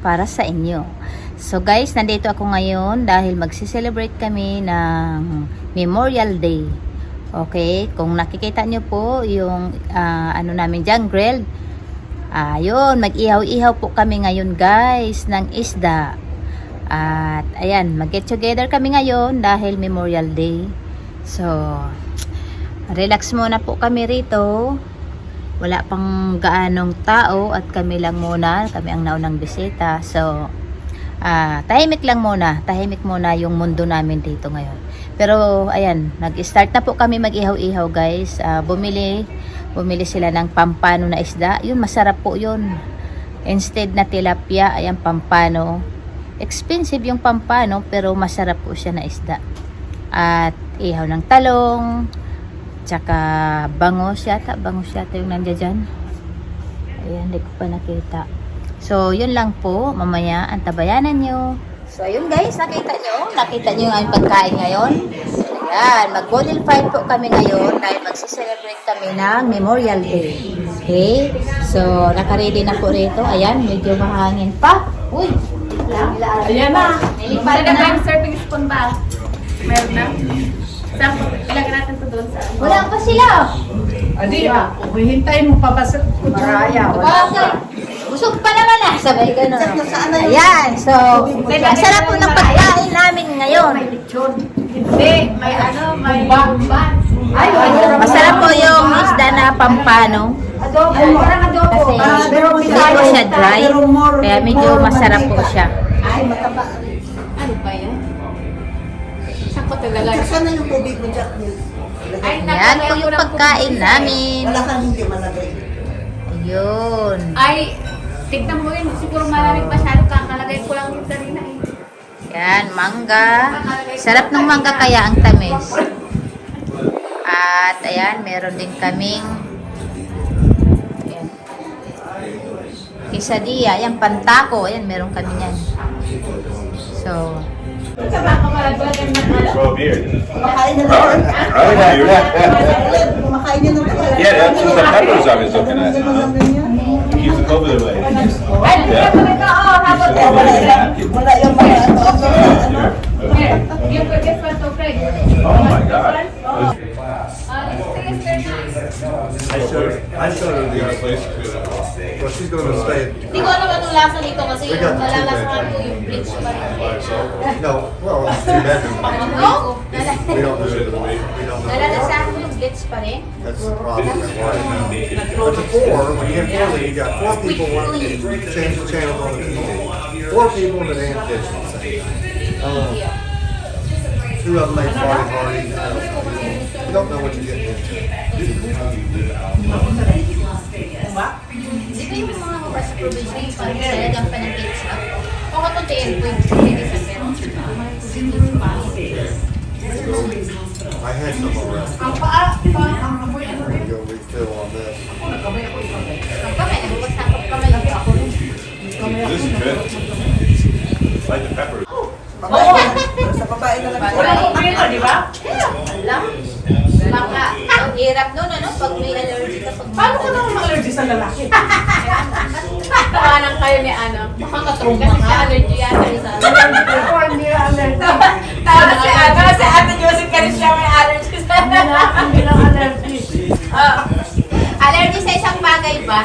para sa inyo. So guys, nandito ako ngayon dahil magsi-celebrate kami ng Memorial Day. Okay, kung nakikita nyo po yung ah, ano namin dyan, grilled. Ayun, mag-ihaw-ihaw po kami ngayon guys ng isda. At ayan, mag-get together kami ngayon dahil Memorial Day. So, relax muna po kami rito. Wala pang gaanong tao at kami lang muna, kami ang naunang bisita. So, ah tahimik lang muna, tahimik muna yung mundo namin dito ngayon. Pero ayan, nag-start na po kami mag-ihaw-ihaw guys. Ah, bumili, bumili sila ng pampano na isda. Yun, masarap po yun. Instead na tilapia, ayan pampano. Expensive yung pampano pero masarap po siya na isda. At ihaw ng talong, tsaka bangos yata, bangos yata yung nandiyan dyan. Ayan, hindi ko pa nakita. So, yun lang po. Mamaya, antabayanan nyo. So, ayun guys, nakita nyo? Nakita nyo yung aming pagkain ngayon? Ayan, mag-bottle fight po kami ngayon dahil magsiselebrate kami ng Memorial Day. Okay? So, nakaready na po rito. Ayan, medyo mahangin pa. Uy! Ayan na. Nilipad na serving spoon ba? Meron na? Po? Ilagay natin to doon sa? Wala pa sila. Adi, hihintayin mo pa ba sa kutsara? Bakit? Busog pa naman ah. Sabay ganun. Ayan, so, ang sarap po ng pagkain namin ngayon. Hindi, may ano, may bumban. Ay, Masarap po yung isda na pampano. Adobo, parang adobo. Kasi hindi po siya dry. Kaya medyo masarap po siya. Ay, mataba. Ko talaga? Saan na yung tubig mo, Jack? Ay, Ayan po yung pagkain namin. Wala kang hindi malagay. Ayun. Ay, tignan mo yun. Siguro malamig masyado kakalagay ko lang yung sarina eh. Yan, mangga. Sarap ng mangga kaya ang tamis. At ayan, meron din kaming ayan, quesadilla. Ayan, pantako. Ayan, meron kami yan. So, Sa baka malaglag ng ano? Grow a beard. Kumakain na lang. Grow a beard. Kumakain na lang. Yeah, that's just the peppers I was looking at. Keeps the COVID away. Ay, yeah. mo ito. Oh, Eh, to. Oh my God. Ah. I showed, her the other place. Well, she's gonna stay. Hindi ko alam anong lasa nito kasi We got the two malalasahan ko yung bleach pa rin. No, well, it's two bedroom. Ano? We don't do it. We don't do it. Malalasahan ko yung bleach pa rin. That's the problem. Why. But the four, when you have four, you got four people wanting to change the channels on the TV. Four people in the damn kitchen. Uh, Two of them make party parties. uh, You don't know what you're getting into. Di ba yung mga mabas sa probinsya yung parang talagang panag-bleach up? O katuntiin ko yung hindi sa pero. I had some already. Ang paa, ang amoy ano rin. go refill on this. Ang kamay, nabubagsak ko kamay ako. This is good. Like the peppers. Babae. Sa na lang. Wala ko di ba? Alam? Baka, ang hirap nun, ano? Pag may. Paano ka naman ma-allergy sa lalaki? Tawanan kayo ni ano. Baka katruma Kasi siya allergy yata sa Ako, hindi na allergy. Tawa si ano, si Ate Josie ka rin siya may allergy sa Hindi na, hindi lang allergy. Allergy sa isang bagay ba?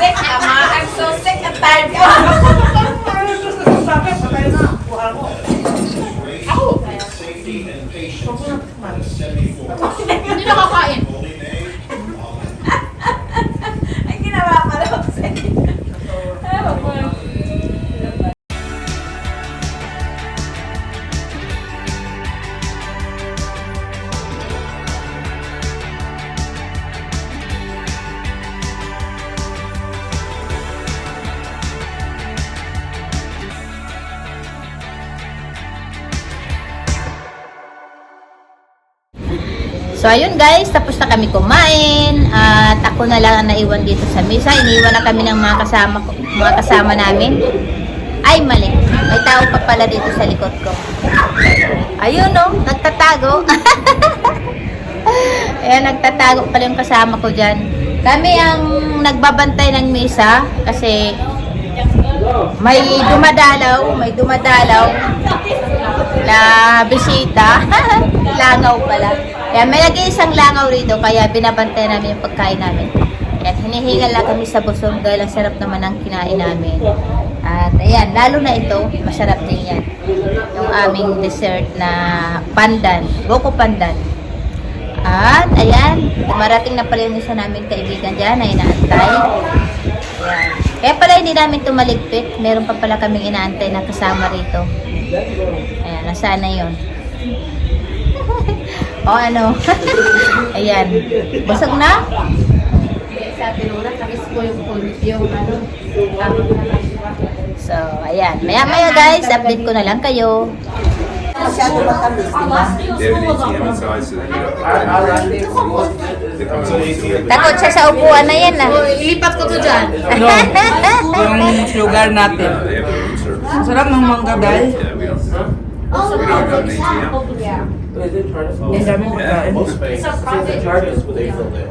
sick ama. I'm so sick and tired. Ano ito sa sasakit? Patay na. Na tikman. Hindi nakakain. So ayun guys, tapos na kami kumain at ako na lang ang naiwan dito sa mesa. Iniwan na kami ng mga kasama mga kasama namin. Ay mali, may tao pa pala dito sa likod ko. Ayun oh, nagtatago. Ayan, nagtatago pala yung kasama ko dyan. Kami ang nagbabantay ng mesa kasi may dumadalaw, may dumadalaw na bisita. langaw pala. Kaya may nag-iisang langaw rito, kaya binabantay namin yung pagkain namin. At hinihingal lang kami sa busong dahil ang sarap naman ang kinain namin. At ayan, lalo na ito, masarap din yan. Yung aming dessert na pandan, buko pandan. At ayan, marating na pala yung isa namin kaibigan dyan na inaantay. Ayan. Kaya pala hindi namin tumaligpit. Meron pa pala kaming inaantay na kasama rito. Ayan, nasaan na yun? o ano? ayan. Busog na? Sa tinura, tapos po yung, yung ano, So, ayan. Maya-maya guys, update ko na lang kayo. Masyado matamis, di ba? Takot siya sa upuan na yan ah. Ilipat ko to dyan. No, yung sugar natin. Uh, they have a room service. Ang sarap ng mangga dahil. Yeah, we don't. We don't have an ATM. Ang dami pagkain.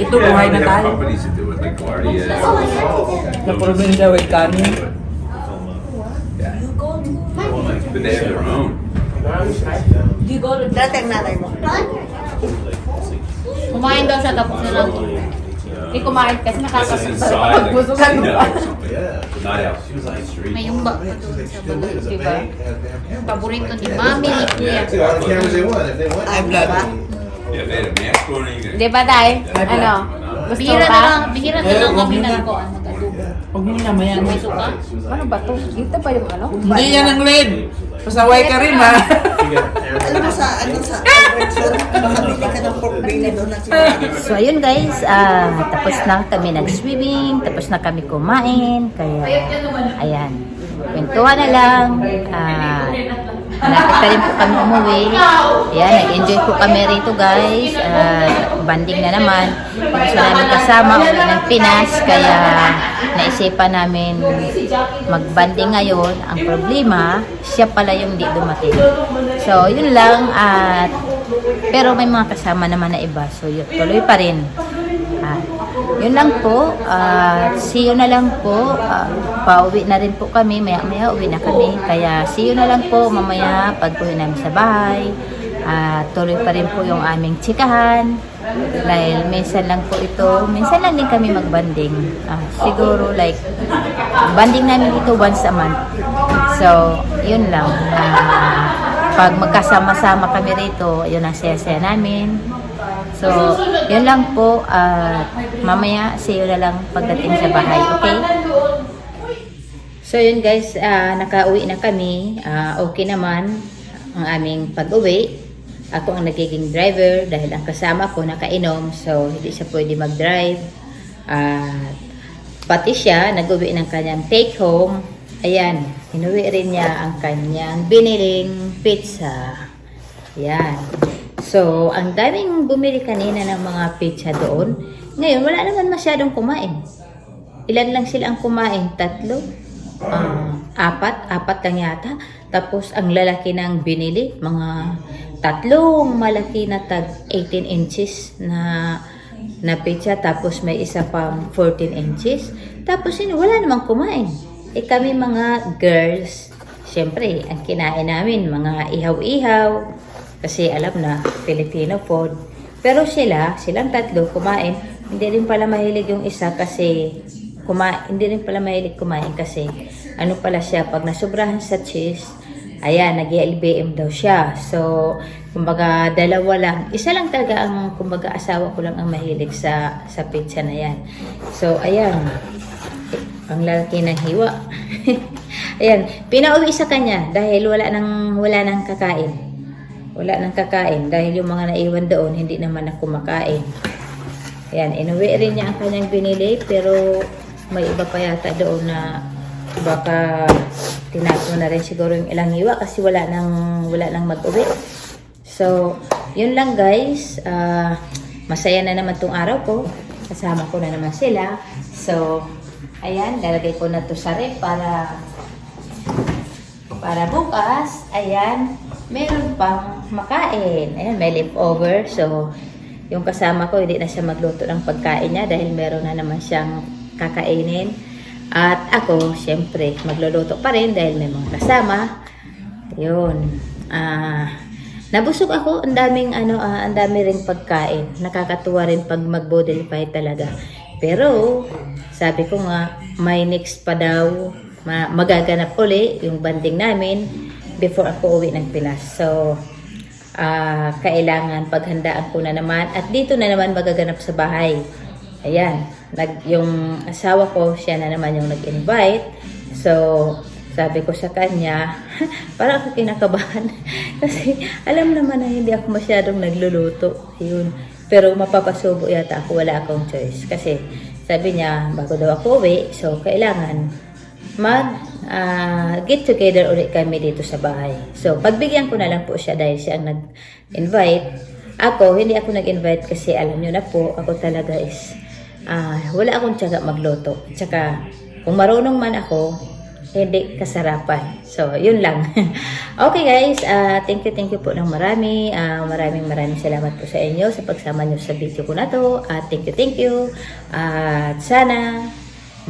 Ito, Yeah, buhay na they have tayo. companies that do it, like Guardia. Sa probinsya with kanin. Yeah. But they have their own. Dating nanay mo. Kumain daw siya tapos na lang. Hindi kumain kasi This is nakakasakit. inside, like, Busog casino na. or something. Not out on the street. May yung ba doon sa baba, di ba? Yung paborito ni Mami ni Kuya. See all the cameras they want, if they want. Ay, blood. Yeah, they had a mask warning. Di ba tayo? Ano? Gusto Bihira pa? na lang, bihira na Eh, lang kami mo na. nagkuhan, nag-adobo. Huwag mo na mayan. May suka? Ano ba to? Dito pa yung ano? Hindi yan ang lead. Pasaway ka rin ha. Alam mo sa, ano sa, makabili ka ng pork belly doon na sinabi. So ayun guys, ah, tapos na kami nag-swimming, tapos na kami kumain, kaya ayan, kwentuhan na lang, ah, malapit pa rin po kami umuwi, ayan, nag-enjoy po kami rito guys, ah, banding na naman, gusto namin kasama uwi ng Pinas, kaya naisipan namin magbanding ngayon, ang problema, siya pala yung di dumating. So, yun lang, at pero may mga kasama naman na iba. So, tuloy pa rin. Yun lang po. At see you na lang po. Ah, pauwi na rin po kami. Maya-maya uwi na kami. Kaya see you na lang po mamaya pag uwi namin sa bahay. At tuloy pa rin po yung aming tsikahan. Dahil minsan lang po ito. Minsan lang din kami magbanding. Ah, siguro like banding namin ito once a month. So, yun lang. Ah, pag magkasama-sama kami rito, yun ang saya-saya namin. So, yun lang po. At mamaya, see you na lang pagdating sa bahay. Okay? So, yun guys. ah, nakauwi na kami. Ah, okay naman ang aming pag-uwi. Ako ang nagiging driver dahil ang kasama ko nakainom. So, hindi siya pwede mag-drive. At pati siya, nag-uwi ng kanyang take home. Ayan, inuwi rin niya ang kanyang biniling pizza. Ayan. So, ang daming bumili kanina ng mga pizza doon. Ngayon, wala naman masyadong kumain. Ilan lang sila ang kumain? Tatlo? Ah, apat? Apat lang yata. Tapos, ang lalaki ng binili, mga tatlong malaki na tag 18 inches na na pizza. Tapos, may isa pang 14 inches. Tapos, yun, wala namang kumain. Eh, kami mga girls, syempre, ang kinain namin, mga ihaw-ihaw. Kasi alam na, Filipino food. Pero sila, silang tatlo, kumain. Hindi rin pala mahilig yung isa kasi kuma hindi rin pala mahilig kumain kasi ano pala siya, pag nasubrahan sa cheese, ayan, nag LBM daw siya. So, kumbaga, dalawa lang. Isa lang talaga ang, kumbaga, asawa ko lang ang mahilig sa, sa pizza na yan. So, ayan. Ang lalaki ng hiwa. ayan, pinauwi sa kanya dahil wala nang, wala nang kakain. Wala nang kakain dahil yung mga naiwan doon hindi naman na kumakain. Ayan, inuwi rin niya ang kanyang binili pero may iba pa yata doon na baka tinapon na rin siguro yung ilang hiwa kasi wala nang wala nang mag-uwi. So, yun lang guys. Ah, masaya na naman tong araw ko. Kasama ko na naman sila. So, ayan, lalagay ko na to sa rep para para bukas, ayan, meron pang makain. Ayan, may leftover. So, yung kasama ko, hindi na siya magluto ng pagkain niya dahil meron na naman siyang kakainin. At ako, syempre, magluluto pa rin dahil may mga kasama. Yun. Ah, nabusog ako. Ang daming ano, ah, ang dami ring pagkain. Nakakatuwa rin pag mag-bodify talaga. Pero, sabi ko nga, may next pa daw ma- magaganap uli yung banding namin before ako uwi ng Pinas. So, ah, kailangan paghandaan ko na naman. At dito na naman magaganap sa bahay. Ayan, nag, yung asawa ko, siya na naman yung nag-invite. So, sabi ko sa kanya, parang ako kinakabahan. Kasi alam naman na hindi ako masyadong nagluluto. Yun. Pero mapapasubo yata ako, wala akong choice. Kasi sabi niya, bago daw ako uwi, so kailangan mag ah, get together ulit kami dito sa bahay. So, pagbigyan ko na lang po siya dahil siya ang nag-invite. Ako, hindi ako nag-invite kasi alam nyo na po, ako talaga is ah, wala akong tiyaga magluto. Tsaka, kung marunong man ako, hindi kasarapan. So, yun lang. okay guys, ah, thank you, thank you po ng marami. Ah, maraming maraming salamat po sa inyo sa pagsama nyo sa video ko na to. At thank you, thank you. At sana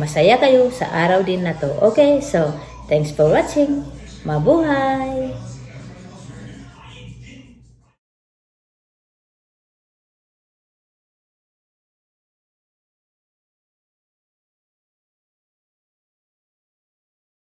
masaya kayo sa araw din na to. Okay, so thanks for watching. Mabuhay!